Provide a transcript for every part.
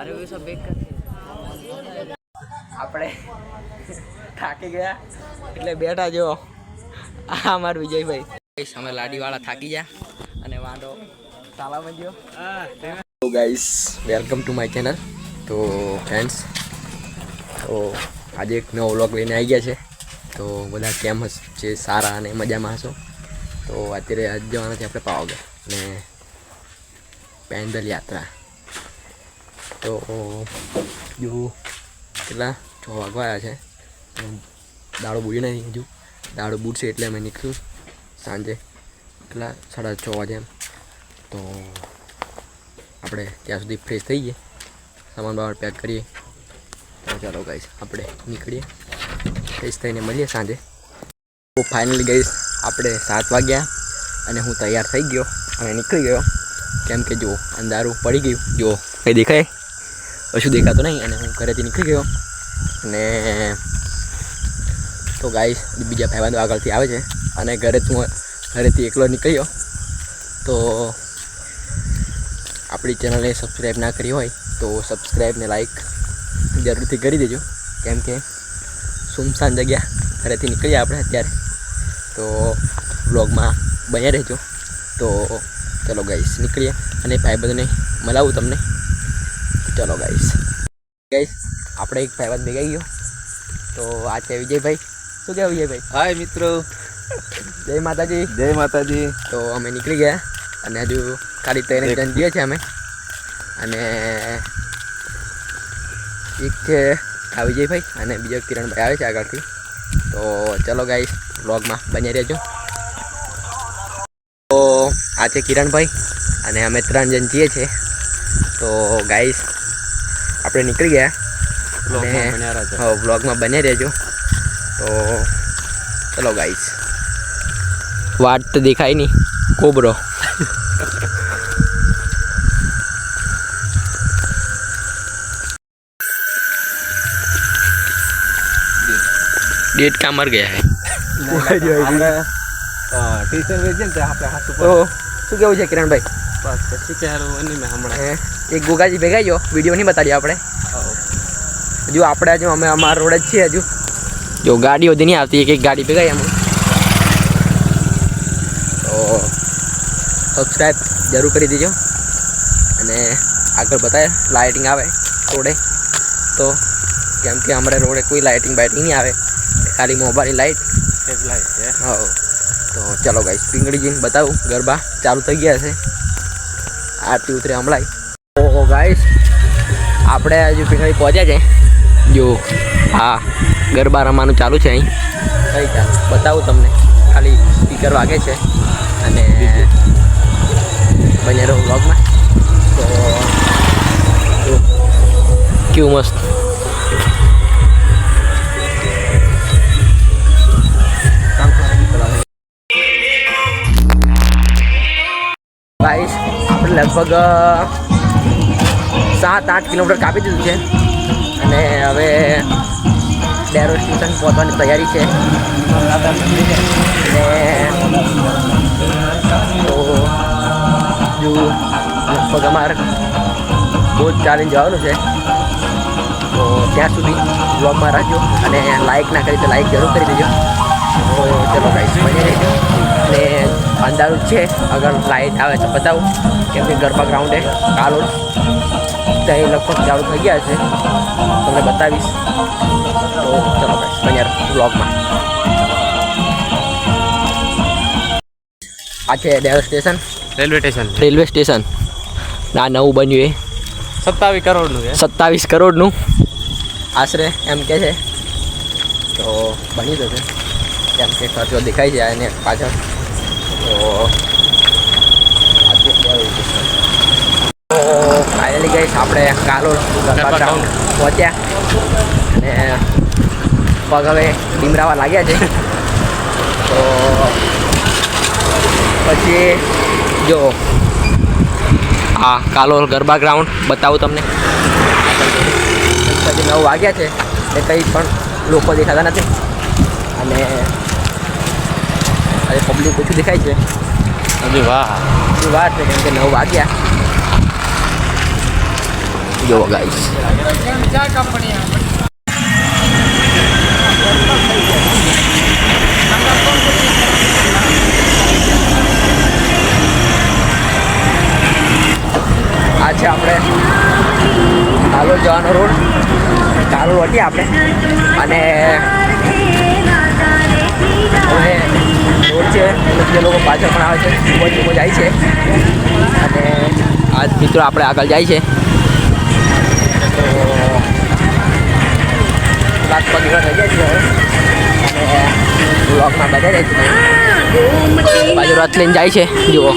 અરે વે સબ એક આપણે થાકી ગયા. એટલે બેઠા જો. આ અમાર વિજયભાઈ. અમે લાડીવાળા થાકી ગયા. અને વાંડો તાલામાં ગયો. Guys welcome to my channel તો ફ્રેન્ડ્સ તો આજે એક નવો વ્લોગ લઈને આવી ગયા છે. તો બધા કેમ છે સારા અને મજામાં હશો? તો અત્યારે આજ જવાના છે આપણે પાવાગઢ. અને પેન્ડલ યાત્રા. તો જો કેટલા છ વાગવા આવ્યા છે. દાડો બુડી નહીં હજુ. દાડો બૂટશે એટલે અમે નીકળ્યું સાંજે. કેટલા? સાડા છ વાગે એમ. તો આપણે ત્યાં સુધી ફ્રેશ થઈ જઈએ. સામાન બામાન પેક કરીએ. તો ચાલો ગાઈશ આપણે નીકળીએ. ફ્રેશ થઈને મળીએ સાંજે. તો ફાઇનલી ગઈશ આપણે સાત વાગ્યા અને હું તૈયાર થઈ ગયો અને નીકળી ગયો. કેમ કે જો અંધારું પડી ગયું. જો કંઈ દેખાય? કશું દેખાતું નહીં અને હું ઘરેથી નીકળી ગયો. અને તો ગાઈસ બીજા ભાઈબંધો આગળથી આવે છે અને ઘરે હું ઘરેથી એકલો નીકળ્યો. તો આપણી ચેનલને સબસ્ક્રાઈબ ના કરી હોય તો સબસ્ક્રાઈબ ને લાઈક જરૂરથી કરી દેજો. કેમ કે સુમસાન જગ્યા ઘરેથી નીકળીએ આપણે અત્યારે. તો વ્લોગમાં બન્યા રહેજો. તો ચલો ગાઈસ નીકળીએ અને ભાઈબંધને મળાવું તમને. ચલો ગાઈસ ગાઈસ આપણે એક ભાઈબંધ ભેગા ગયો તો આ છે વિજયભાઈ. શું કહેવાય વિજયભાઈ? હાય મિત્રો. જય માતાજી. જય માતાજી. તો અમે નીકળી ગયા અને હજુ ખાલી ત્રણ જણ જઈએ છીએ અમે. અને એક છે આ વિજયભાઈ અને બીજો કિરણભાઈ આવે છે આગળથી. તો ચલો ગાઈસ વ્લોગમાં બની રહેજો. તો આ છે કિરણભાઈ અને અમે ત્રણ જણ જઈએ છીએ તો guys આપણે નીકળી ગયા બ્લોગમાં બન્યા રહેજો. હા વ્લોગમાં બને રહેજો તો ચલો ગાઈસ વાટ તો દેખાય નહીં કોબરો डेट का मर गया है આપણે ટીચર વેચે ને ત્યાં આપણે હાથ ઉપર તો શું કેવું છે કિરણભાઈ બસ પછી કે હારું મેં હમણાં? એક ગોગાજી ભેગા ગયો. વીડિયો નહીં બતાડીએ આપણે. હજુ આપણે હજુ અમે અમારા રોડ જ છીએ હજુ. જો ગાડીઓ જ નહીં આવતી એક એક ગાડી ભેગા અમે તો સબસ્ક્રાઈબ જરૂર કરી દેજો. અને આગળ બતાવે લાઇટિંગ આવે રોડે. તો કેમ કે અમારે રોડે કોઈ લાઇટિંગ બાઇટિંગ નહીં આવે. ખાલી મોબાઈલ લાઇટ લાઇટ લાઈટ છે. હા. તો ચાલો ગાઈશ પીંગળી જઈને બતાવું. ગરબા ચાલુ થઈ ગયા છે. આરતી ઉતરે હમણાં ઓહો ગાઈસ આપણે હજુ પીઠાઈ પહોંચ્યા છે. જો, હા, ગરબા રમવાનું ચાલુ છે અહીં. કઈ ચાલ બતાવું તમને. ખાલી સ્પીકર વાગે છે. અને બને રહો બ્લોગમાં તો કેવું મસ્ત. ગાઈસ લગભગ સાત, આઠ કિલોમીટર કાપી દીધું છે. અને હવે ડેરો સ્ટેશન પહોંચવાની તૈયારી છે. તો જો લગભગ અમારે બહુ જ ચાલીને જવાનું છે. તો ત્યાં સુધી બ્લોગમાં રાખજો. અને લાઇક ના કરી તો લાઇક જરૂર કરી દેજો. તો ચલો ગાઈસ બની રહેજો અને અંધારું છે અગર લાઈટ આવે તો બતાવું કેમ કે ગરબા ગ્રાઉન્ડે કાલોલ ત્યાં લગભગ ચાલુ થઈ ગયા છે તમને બતાવીશ તો ચલો ગાઈસ બન્યા રહો બ્લોગમાં આ છે ડેરો station railway station. Railway station. ના નવું બન્યું એ. સત્તાવીસ કરોડનું સત્તાવીસ કરોડનું. આશરે એમ કે છે. તો બની જશે. કેમ કે ખર્ચો દેખાય છે અને પાછળ. તો ફાઇનલી ગઈશ આપણે કાલોલ ગ્રાઉન્ડ પહોંચ્યા. અને પગ હવે ડીમરાવા લાગ્યા છે. તો પછી જો હા કાલોલ ગરબા ગ્રાઉન્ડ બતાવું તમને. પછી નવ વાગ્યા છે. એ કંઈ પણ લોકો દેખાતા નથી. અને હવે પબ્લિક ઓછું દેખાય છે. હજી વાહ. એ વાત છે કેમ કે નવ વાગ્યા. જો ગાઈસ આ છે આપણે કાલોલ જવાનો રોડ. કાલોલ વટીએ આપણે. અને હવે છે. જે લોકો પાછળ પણ આવે છે. ખૂબ જ લોકો જાય છે. અને આ મિત્રો આપણે આગળ જાય છે. તો એવા થઈ જાય છે અને બ્લોગમાં બધા રહે છે. બાજુ રથ લઈને જાય છે. જુઓ.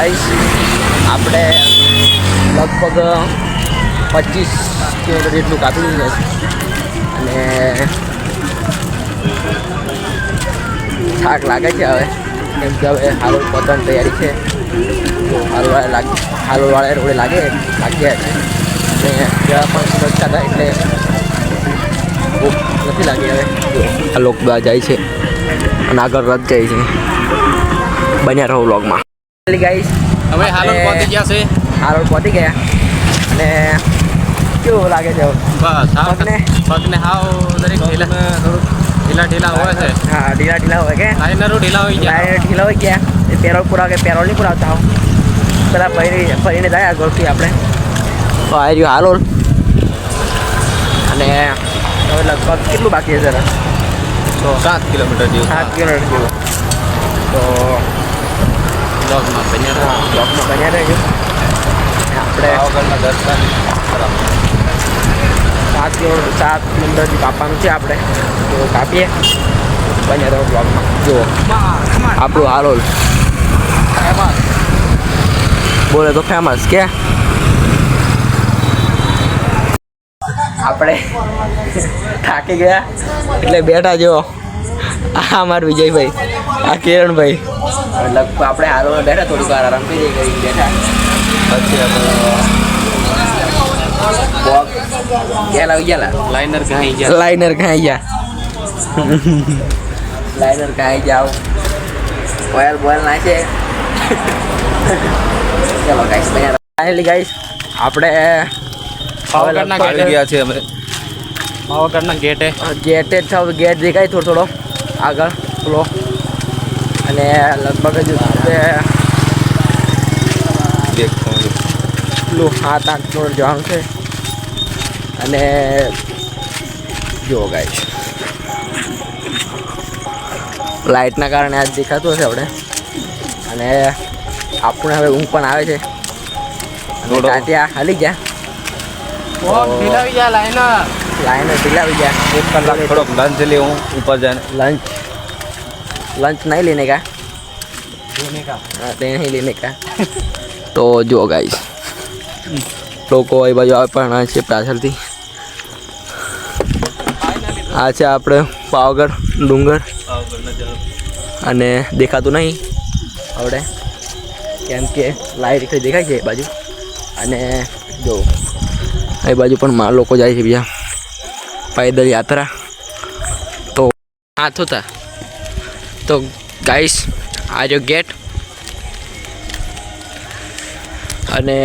ગાઈસ આપણે લગભગ પચીસ કિલોમીટર જેટલું કાપી લીધું છે. અને થાક લાગે છે હવે. કેમ કે હવે હાલો પતન તૈયારી છે. તો હાલોલ લાગે હાલોલવાળા રોડે લાગે લાગ્યા છે. અને ત્યાં પણ સુરક્ષા થાય એટલે બહુ નથી લાગી હવે. આ લોકો જાય છે. અને આગળ રદ જાય છે. બન્યા રહો વ્લોગમાં ગાઈસ હવે હાલોલ પહોંચી ગયા છે. હાલોલ પહોંચી ગયા. અને કેવું લાગે છે? બસ પગને? પગને હાવ દરેક ઢીલા ઢીલા ઢીલા હોય છે. હા ઢીલા ઢીલા હોય કે? લાઈનરો ઢીલા હોય ગયા. લાઈન ઢીલા હોય ગયા. એ પેરોલ પૂરા કે પેરોલ નહીં પુરાવતા હોવ પેલા ફરી ફરીને જાય આગળથી આપણે. તો આવી રહ્યું હાલોલ. અને હવે લગભગ કેટલું બાકી છે જરા તો સાત કિલોમીટર જેવું. સાત કિલોમીટર જેવું. તો બ્લોગમાં બન્યા બ્લોકમાં બન્યા રહેજો આપણે પાવાગઢના દર્શન. સાત કિલોમીટર સાત જે કાપવાનું છે આપણે. તો કાપીએ. બન્યા રહો બ્લોગમાં જુઓ. આપણું હારોલ બોલે તો ફેમસ કે? આપણે થાકી ગયા. એટલે બેઠા જો આ અમાર વિજયભાઈ આ કિરણભાઈ. લગભગ આપણે હાલોમાં બેઠા થોડીક વાર આરામ કરી ગઈ બેઠા. પછી આપણે લાઇનર ઘાઈ ગયા. લાઇનર ખાઈ ગયા. લાઇનર ખાઈ જાઓ. ઓયલ બોયલ નાખે. ચલો ગાઈસ ફાઇનલી ગાઈસ આપણે પાવાગઢના ગયા છે અમે. પાવાગઢના ગેટે ગેટ ગેટ દેખાય થોડો થોડો. આગળ ફ્લો. અને લગભગ જ પેલું સાત આઠ કિલોમીટર જવાનું છે અને જુઓ ગાઈસ લાઇટના કારણે આજ દેખાતું હશે આપણે. અને આપણે હવે ઊંઘ પણ આવે છે. અને થોડો. હાલી ગયા. ગયા લાઈનર. લાઈનો ઢીલાવી ગયા. એક કલાક થોડોક લંચ લેવું હું ઉપર જાય લંચ લંચ નહીં લેને કા? નહીં લઈને કા? તો જો ગાઈશ લોકો એ બાજુ આવે પણ છે પાછળથી. આ છે આપણે પાવગઢ ડુંગર. અને દેખાતું નહીં આપણે કેમ કે લાઈટ દેખાય છે એ બાજુ. અને જો એ બાજુ પણ મા લોકો જાય છે બીજા પૈદલ યાત્રા તો હાથ હોતા તો ગાઈસ આ જો ગેટ અને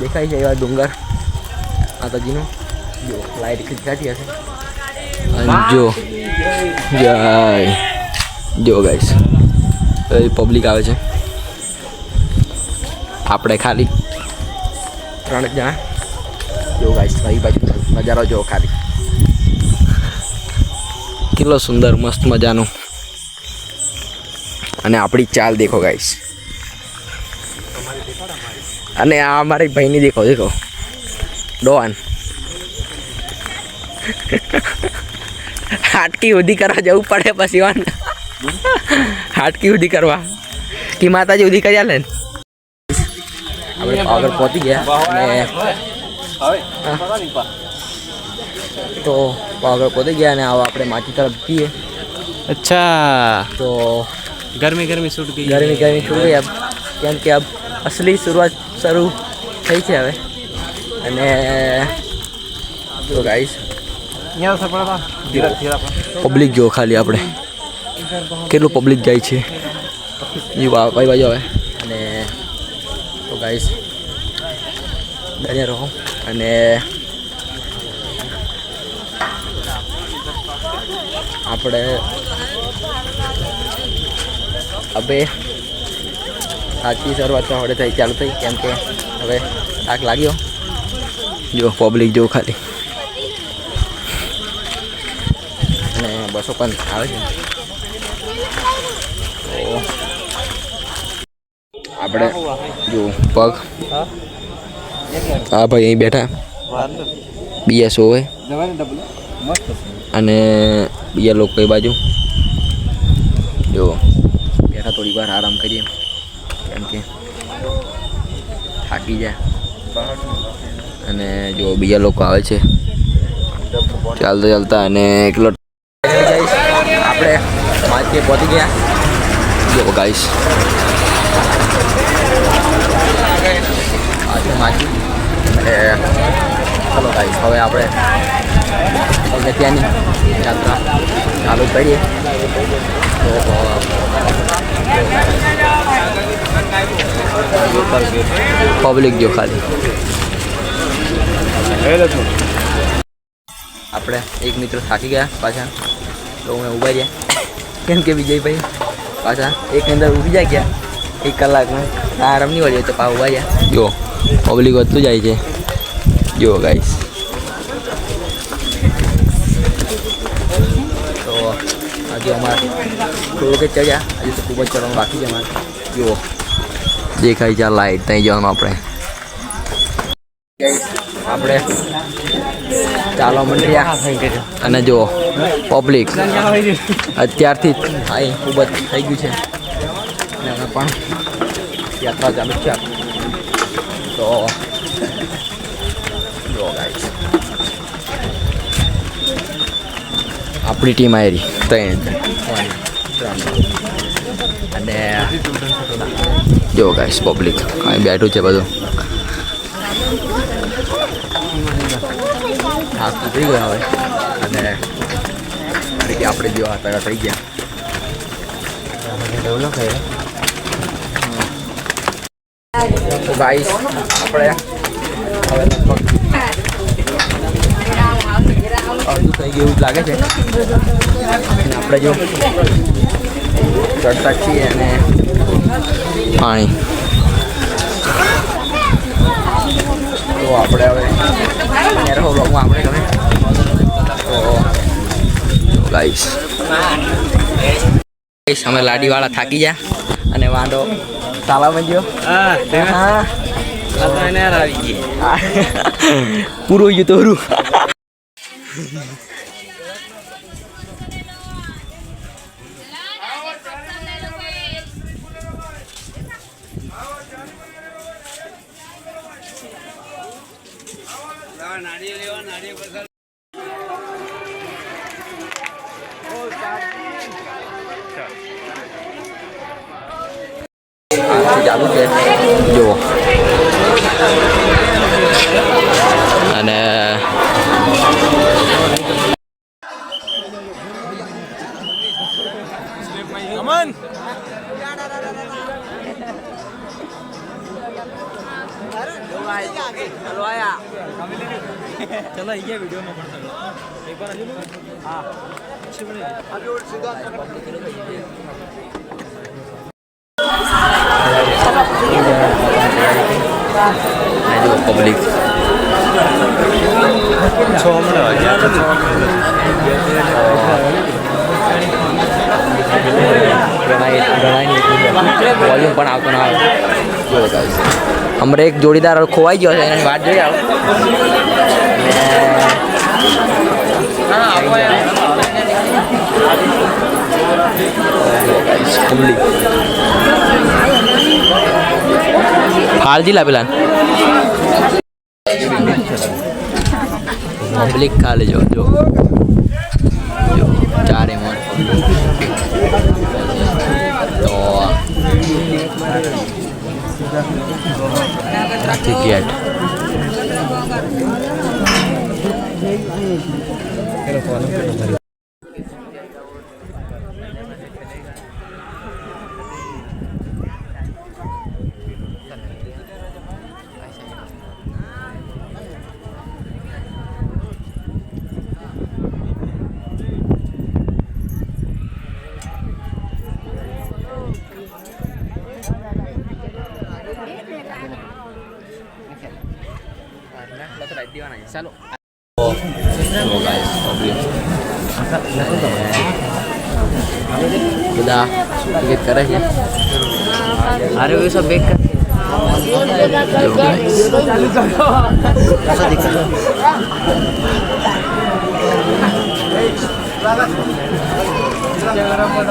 દેખાય છે એવા ડુંગર। માતાજીનું। જો લાઈટ ખીચાતી હશે। જો, જય। જો ગાઈસ પબ્લિક આવે છે। આપણે ખાલી ત્રણ જણા। જો ગાઈસ અહીં બાજુ નજારો જો ખાલી। કેટલો સુંદર, મસ્ત મજાનું. અને આપણી ચાલ દેખો ગાઈશ અને આ અમારી ભાઈની દેખો દેખો. ડોવાન હાટકી ઉધી કરવા જવું પડે પછી વાન હાટકી ઉધી કરવા. કે માતાજી ઉધી કર્યા લે આપણે આગળ પહોંચી ગયા. તો પાવડર કોદી ગયા અને આવો આપણે માટી તરફ જઈએ. અચ્છા. તો ગરમી ગરમી છૂટ ગઈ. ગરમી ગરમી છૂટ ગઈ. કેમ કે અબ અસલી શરૂઆત શરૂ થઈ છે હવે. અને તો ગાઈસ પબ્લિક જો ખાલી આપણે. કેટલું પબ્લિક જાય છે. એ ભાઈ બાજુ આવે. અને તો ગાઈસ દરિયા રહો. અને આપણે હવે સાચી શરૂઆત તો હવે થઈ ચાલુ થઈ કેમ કે હવે થાક લાગ્યો. જો પબ્લિક જો ખાલી. અને બસો પણ આવે છે. આપણે જો પગ. હા? ભાઈ અહીં બેઠા. બીએસઓ હોય અને બીજા લોકો કઈ બાજુ? જો, બેઠા થોડી વાર આરામ કરીએ. કેમ કે થાકી જાય. અને જો બીજા લોકો આવે છે. ચાલતા ચાલતા અને એકલો આપણે માર્કેટ પહોંચી ગયા. જો ગાઈશ આજે માર્કેટ. અને ચલો ગાઈશ હવે આપણે અગત્યની યાત્રા ચાલુ કરીએ. તો પબ્લિક જો ખાલી. આપણે એક મિત્ર થાકી ગયા પાછા, તો અમે ઊભા રહ્યા. કેમ કે વિજયભાઈ પાછા એક અંદર ઊભી જાય ગયા. એક કલાકમાં આરામ નહીં વળ્યો તો પા ઊભા રહ્યા. જો પબ્લિક વધતું જાય છે. જો ગાઈસ તો આજે અમારે થોડુંક જ ચડ્યા હજી તો ખૂબ જ ચડવાનું બાકી છે અમારે. જુઓ. દેખાય છે લાઈટ ત્યાં જવાનું આપણે. આપણે ચાલો મંડ્યા. અને જો પબ્લિક અત્યારથી અહીં ખૂબ જ થઈ ગયું છે. અને અમે પણ યાત્રા ચાલુ છે. તો જો ગાઈસ આપણી ટીમ આવી ત્રણ. અને જો ગાઈસ પબ્લિક અહીં બેઠું છે બધું. થાક ઉતરી ગયો હવે. અને કારણ કે આપણે જેવા હતા થઈ ગયા. તો ગાઈસ આપણે હવે લગભગ અડધું થઈ ગયું એવું લાગે છે. આપણે જો ચડતા છીએ અને પાણી. તો આપણે હવે બ્લોકમાં આપણે ગમે તો ગાઈશ અમે લાડીવાળા થાકી ગયા અને વાંધો તાલામાં ગયો હા પૂરું ગયું તો ચાલુ છે જુઓ અને પણ આવતો ના અમારે એક જોડીદાર ખોવાઈ ગયો છે, એની વાત જોઈ આવો. હાલજી ફાળજી લા પેલા પબ્લિક જો જો જો. ટિકિટ ચાલો બધા ટિકિટ કરે છે અરે वे सब बेक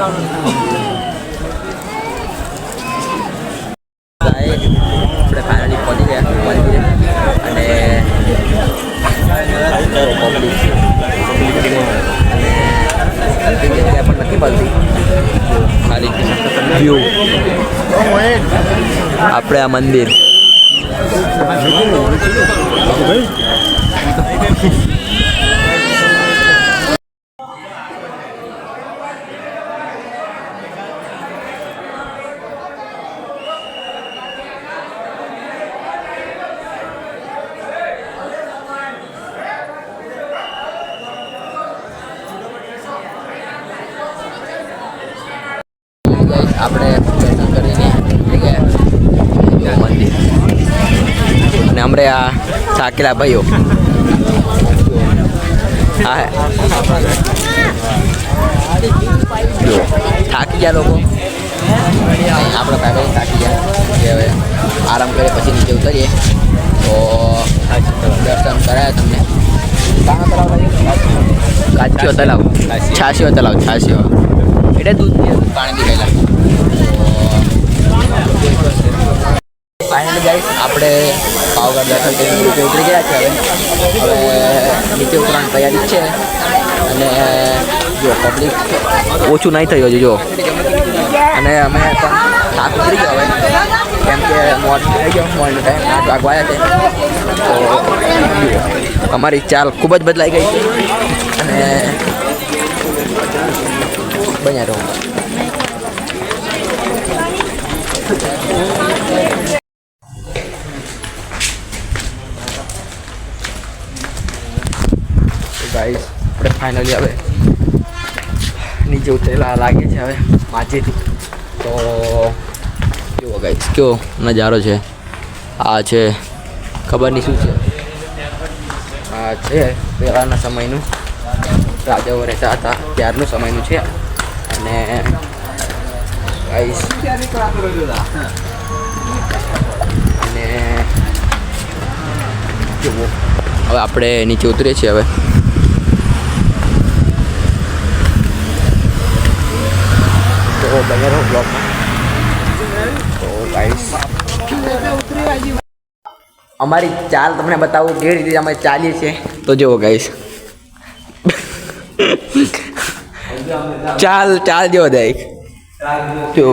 આપણે view આપણે આ મંદિર આપણે દર્શન કરીને નીકળી ગયા મંદિર અને હમણે આ સાકેલા ભાઈઓ. થાકી ગયા લોકો. આપણે ભાઈ થાકી ગયા. હવે આરામ કરીએ પછી નીચે ઉતરીએ. તો દર્શન કરાયા તમને. કાચીઓ તલાવ. છાશીઓ તલાવ છાશીઓ એટલે દૂધ પાણી પી ગયેલા ફાઇનલી ગાઈસ આપણે પાવગઢ દર્શન કરીને નીચે ઉતરી ગયા છે હવે. હવે નીચે ઉતરવાની તૈયારી છે. અને જો પબ્લિક ઓછું નહીં થયું હજુ, જો. અને અમે પણ થાક ઉતરી ગયો હવે. કેમ કે મોડ થઈ ગયો મોર્નિંગ ટાઈમ આઠ વાગવા આવ્યા છે. તો અમારી ચાલ ખૂબ જ બદલાઈ ગઈ અને, બન્યા રહો. ગાઈસ આપણે ફાઇનલી હવે નીચે ઉતરેલા લાગે છે હવે માછેથી તો કેવો ગાઈસ કયો નજારો છે? આ છે, ખબર નહીં શું છે? આ છે પહેલાંના સમયનું. રાજાઓ રહેતા હતા, ત્યારનું સમયનું છે. અને ગાઈસ અને હવે આપણે નીચે ઉતરીએ છીએ હવે. તો બન્યા બ્લોક તો ગાઈસ અમારી ચાલ તમને બતાવું કેવી રીતે અમે ચાલીએ છીએ તો જુઓ ગાઈસ ચાલ ચાલ જેવો દેખ જો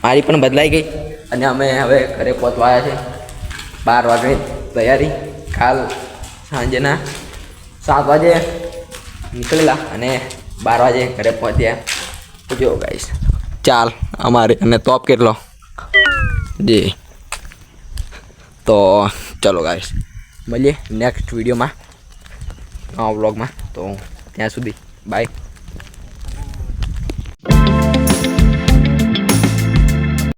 મારી પણ બદલાઈ ગઈ અને અમે હવે ઘરે પહોંચવા આવ્યા છે બાર વાગે તૈયારી કાલ સાંજના સાત વાગે નીકળેલા અને બાર વાગે ઘરે પહોંચ્યા જો ગાઈસ ચાલ અમારે, અને ટોપ કેટલો? જી. તો ચલો ગાઈસ મળીએ નેક્સ્ટ વિડીયોમાં નવા વ્લોગમાં તો ત્યાં સુધી બાય